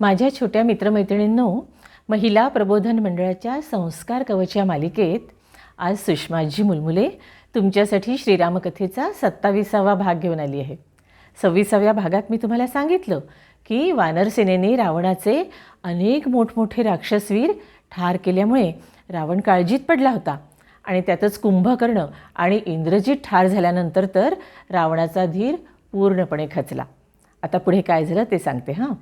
माझ्या छोट्या मित्रमैत्रिणींनो महिला प्रबोधन मंडळाच्या संस्कार कवच या मालिकेत आज सुषमाजी मुलमुले तुमच्यासाठी श्रीरामकथेचा सत्ताविसावा भाग घेऊन आली आहे. सव्वीसाव्या भागात मी तुम्हाला सांगितलं की वानरसेनेने रावणाचे अनेक मोठमोठे राक्षसवीर ठार केल्यामुळे रावण काळजीत पडला होता आणि त्यातच कुंभकर्ण आणि इंद्रजित ठार झाल्यानंतर तर रावणाचा धीर पूर्णपणे खचला. आता पुढे काय झालं ते सांगते हां.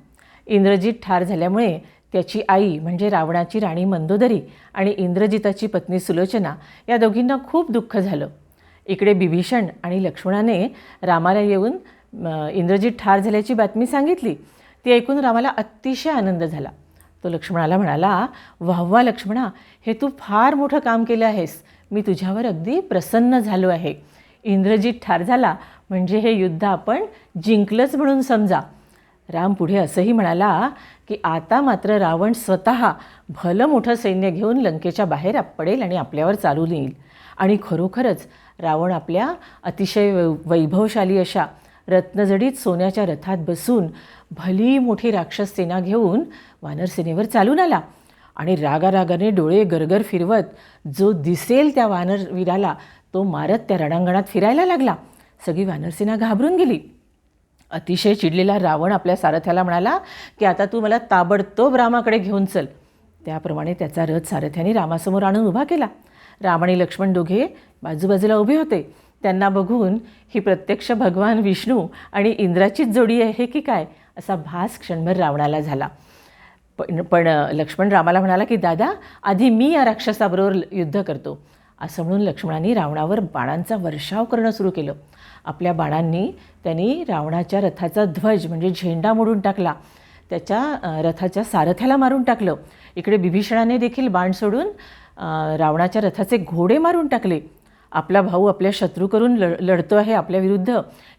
इंद्रजित ठार झाल्यामुळे त्याची आई म्हणजे रावणाची राणी मंदोदरी आणि इंद्रजिताची पत्नी सुलोचना या दोघींना खूप दुःख झालं. इकडे बिभीषण आणि लक्ष्मणाने रामाला येऊन इंद्रजीत इंद्रजित ठार झाल्याची बातमी सांगितली. ती ऐकून रामाला अतिशय आनंद झाला. तो लक्ष्मणाला म्हणाला वाहवा लक्ष्मणा हे तू फार मोठं काम केलं आहेस. मी तुझ्यावर अगदी प्रसन्न झालो आहे. इंद्रजित ठार झाला म्हणजे हे युद्ध आपण जिंकलंच म्हणून समजा. राम पुढे असंही म्हणाला की आता मात्र रावण स्वतः भलं मोठं सैन्य घेऊन लंकेच्या बाहेर पडेल आणि आपल्यावर चालून येईल आणि खरोखरच रावण आपल्या अतिशय वैभवशाली अशा रत्नजडीत सोन्याच्या रथात बसून भली मोठी राक्षस सेना घेऊन वानरसेनेवर चालून आला. आणि रागारागाने डोळे गरगर फिरवत जो दिसेल त्या वानरवीराला तो मारत त्या रणांगणात फिरायला लागला. सगळी वानरसेना घाबरून गेली. अतिशय चिडलेला रावण आपल्या सारथ्याला म्हणाला की आता तू मला ताबडतोब रामाकडे घेऊन चल. त्याप्रमाणे त्याचा रथ सारथ्याने रामासमोर आणून उभा केला. राम आणि लक्ष्मण दोघे बाजूबाजूला उभे होते. त्यांना बघून ही प्रत्यक्ष भगवान विष्णू आणि इंद्राचीच जोडी आहे की काय? असा भास क्षणभर रावणाला झाला. पण पण लक्ष्मण रामाला म्हणाला की दादा आधी मी या राक्षसाबरोबर युद्ध करतो. असं म्हणून लक्ष्मणाने रावणावर बाणांचा वर्षाव करणं सुरू केलं. आपल्या बाणांनी त्यांनी रावणाच्या रथाचा ध्वज म्हणजे झेंडा मोडून टाकला. त्याच्या रथाच्या सारथ्याला मारून टाकलं. इकडे बिभीषणाने देखील बाण सोडून रावणाच्या रथाचे घोडे मारून टाकले. आपला भाऊ आपल्या शत्रू करून लढ लढतो आहे आपल्या विरुद्ध.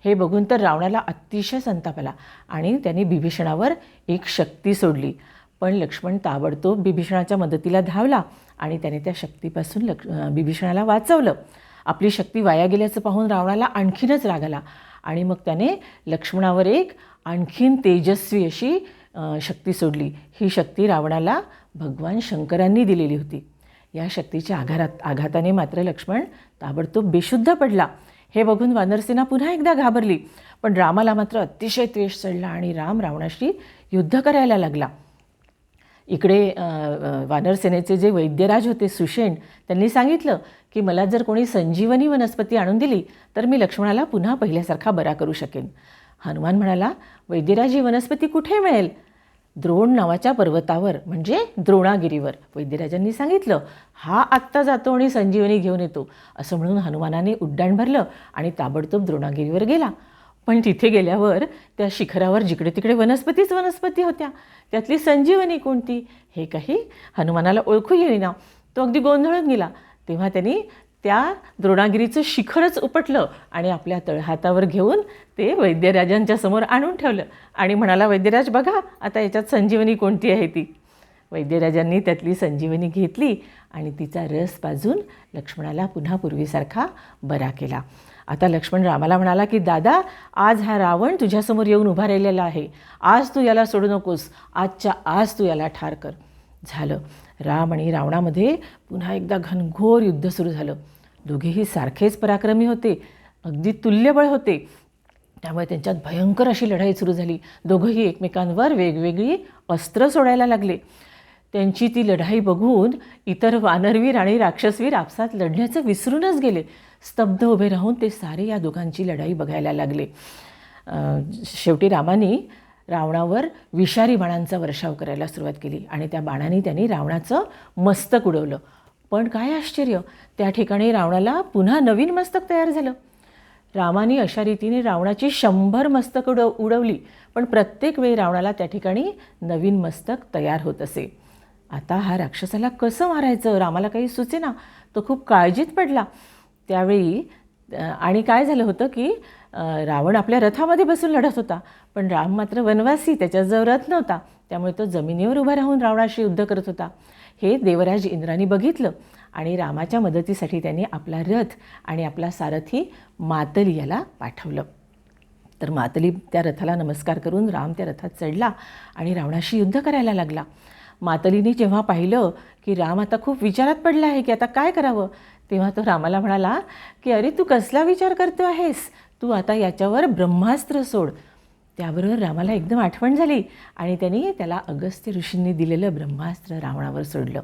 हे बघून तर रावणाला अतिशय संताप आला आणि त्यांनी बिभीषणावर एक शक्ती सोडली. पण लक्ष्मण ताबडतोब बिभीषणाच्या मदतीला धावला आणि त्याने त्या शक्तीपासून लक्ष बिभीषणाला वाचवलं. आपली शक्ती वाया गेल्याचं पाहून रावणाला आणखीनच राग आला. आणि मग त्याने लक्ष्मणावर एक आणखीन तेजस्वी अशी शक्ती सोडली. ही शक्ती रावणाला भगवान शंकरांनी दिलेली होती. या शक्तीच्या आघारात आघाताने मात्र लक्ष्मण ताबडतोब बेशुद्ध पडला. हे बघून वानरसेना पुन्हा एकदा घाबरली. पण रामाला मात्र अतिशय त्वेष चढला आणि राम रावणाशी युद्ध करायला लागला. इकडे वानरसेनेचे जे वैद्यराज होते सुषेण त्यांनी सांगितलं की मला जर कोणी संजीवनी वनस्पती आणून दिली तर मी लक्ष्मणाला पुन्हा पहिल्यासारखा बरा करू शकेन. हनुमान म्हणाला वैद्यराज ही वनस्पती कुठे मिळेल? द्रोण नावाच्या पर्वतावर म्हणजे द्रोणागिरीवर. वैद्यराजांनी सांगितलं हा आत्ता जातो आणि संजीवनी घेऊन येतो. असं म्हणून हनुमानाने उड्डाण भरलं आणि ताबडतोब द्रोणागिरीवर गेला. पण तिथे गेल्यावर त्या शिखरावर जिकडे तिकडे वनस्पतीच वनस्पती होत्या. त्यातली संजीवनी कोणती? हे काही हनुमानाला ओळखू येईना. तो अगदी गोंधळून गेला. तेव्हा त्यांनी त्या द्रोणागिरीचं शिखरच उपटलं आणि आपल्या तळहातावर घेऊन ते वैद्यराजांच्या समोर आणून ठेवलं. आणि म्हणाला वैद्यराज बघा आता याच्यात संजीवनी कोणती आहे ती? वैद्यराजांनी त्यातली संजीवनी घेतली आणि तिचा रस पाजून लक्ष्मणाला पुन्हा पूर्वीसारखा बरा केला. आता लक्ष्मण रामाला म्हणाला की दादा आज हा रावण तुझ्यासमोर येऊन उभा राहिलेला आहे. आज तू याला सोडू नकोस. आजच्या आज तू याला ठार कर. झालं. राम आणि रावणामध्ये पुन्हा एकदा घनघोर युद्ध सुरू झालं. दोघेही सारखेच पराक्रमी होते. अगदी तुल्यबळ होते. त्यामुळे त्यांच्यात भयंकर अशी लढाई सुरू झाली. दोघंही एकमेकांवर वेगवेगळी अस्त्र सोडायला लागले. त्यांची ती लढाई बघून इतर वानरवीर आणि राक्षसवीर आपसात लढण्याचं विसरूनच गेले. स्तब्ध उभे राहून ते सारे या दोघांची लढाई बघायला लागले. शेवटी रामाने रावणावर विषारी बाणांचा वर्षाव करायला सुरुवात केली आणि त्या बाणांनी त्यांनी रावणाचं मस्तक उडवलं. पण काय आश्चर्य त्या ठिकाणी रावणाला पुन्हा नवीन मस्तक तयार झालं. रामाने अशा रीतीने रावणाची शंभर मस्तक उडव उडवली पण प्रत्येक वेळी रावणाला त्या ठिकाणी नवीन मस्तक तयार होत असे. आता हा राक्षसाला कसं मारायचं? रामाला काही सुचेना तो खूप काळजीत पडला. त्यावेळी आणि काय झालं होतं की रावण आपल्या रथामध्ये बसून लढत होता. पण राम मात्र वनवासी त्याच्याजवळ रथ नव्हता. त्यामुळे तो जमिनीवर उभा राहून रावणाशी युद्ध करत होता. हे देवराज इंद्राने बघितलं आणि रामाच्या मदतीसाठी त्यांनी आपला रथ आणि आपला सारथी मातली याला पाठवलं. तर मातली त्या रथाला नमस्कार करून राम त्या रथात चढला आणि रावणाशी युद्ध करायला लागला. मातलीने जेव्हा पाहिलं की राम आता खूप विचारात पडला आहे की आता काय करावं तेव्हा तो रामाला म्हणाला की अरे तू कसला विचार करतो आहेस? तू आता याच्यावर ब्रह्मास्त्र सोड. त्याबरोबर रामाला एकदम आठवण झाली आणि त्यांनी त्याला अगस्त्य ऋषींनी दिलेलं ब्रह्मास्त्र रावणावर सोडलं.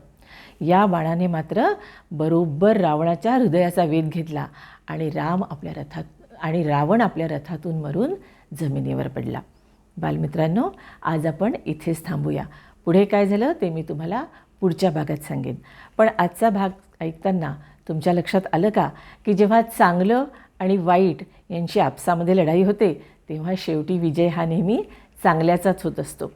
या बाणाने मात्र बरोबर रावणाच्या हृदयाचा वेध घेतला आणि राम आपल्या रथात आणि रावण आपल्या रथातून मरून जमिनीवर पडला. बालमित्रांनो आज आपण इथेच थांबूया. पुढे काय झालं ते मी तुम्हाला पुढच्या भागात सांगेन. पण आजचा भाग ऐकताना तुमच्या लक्षात आलं का की जेव्हा चांगलं आणि वाईट यांची आपसामध्ये लढाई होते तेव्हा शेवटी विजय हा नेहमी चांगल्याचाच होत असतो.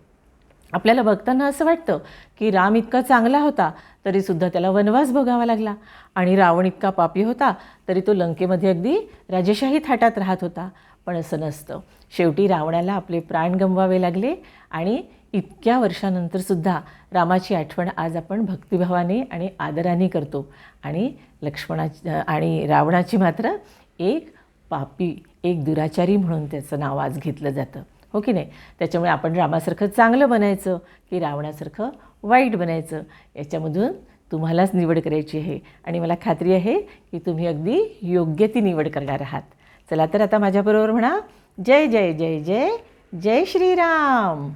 आपल्याला बघताना असं वाटतं की राम इतका चांगला होता तरीसुद्धा त्याला वनवास भोगावा लागला. आणि रावण इतका पापी होता तरी तो लंकेमध्ये अगदी राजेशाही थाटात राहत होता. पण असं नसतं. शेवटी रावणाला आपले प्राण गमवावे लागले आणि इतक्या वर्षानंतरसुद्धा रामाची आठवण आज आपण भक्तिभावाने आणि आदराने करतो. आणि लक्ष्मणाची आणि रावणाची मात्र एक पापी एक दुराचारी म्हणून त्याचं नाव आज घेतलं जातं. हो की नाही? त्याच्यामुळे आपण रामासारखं चांगलं बनायचं की रावणासारखं वाईट बनायचं? याच्यामधून तुम्हालाच निवड करायची आहे. आणि मला खात्री आहे की तुम्ही अगदी योग्य ती निवड करणार आहात. चला तर आता माझ्याबरोबर म्हणा जय जय जय जय जय श्रीराम.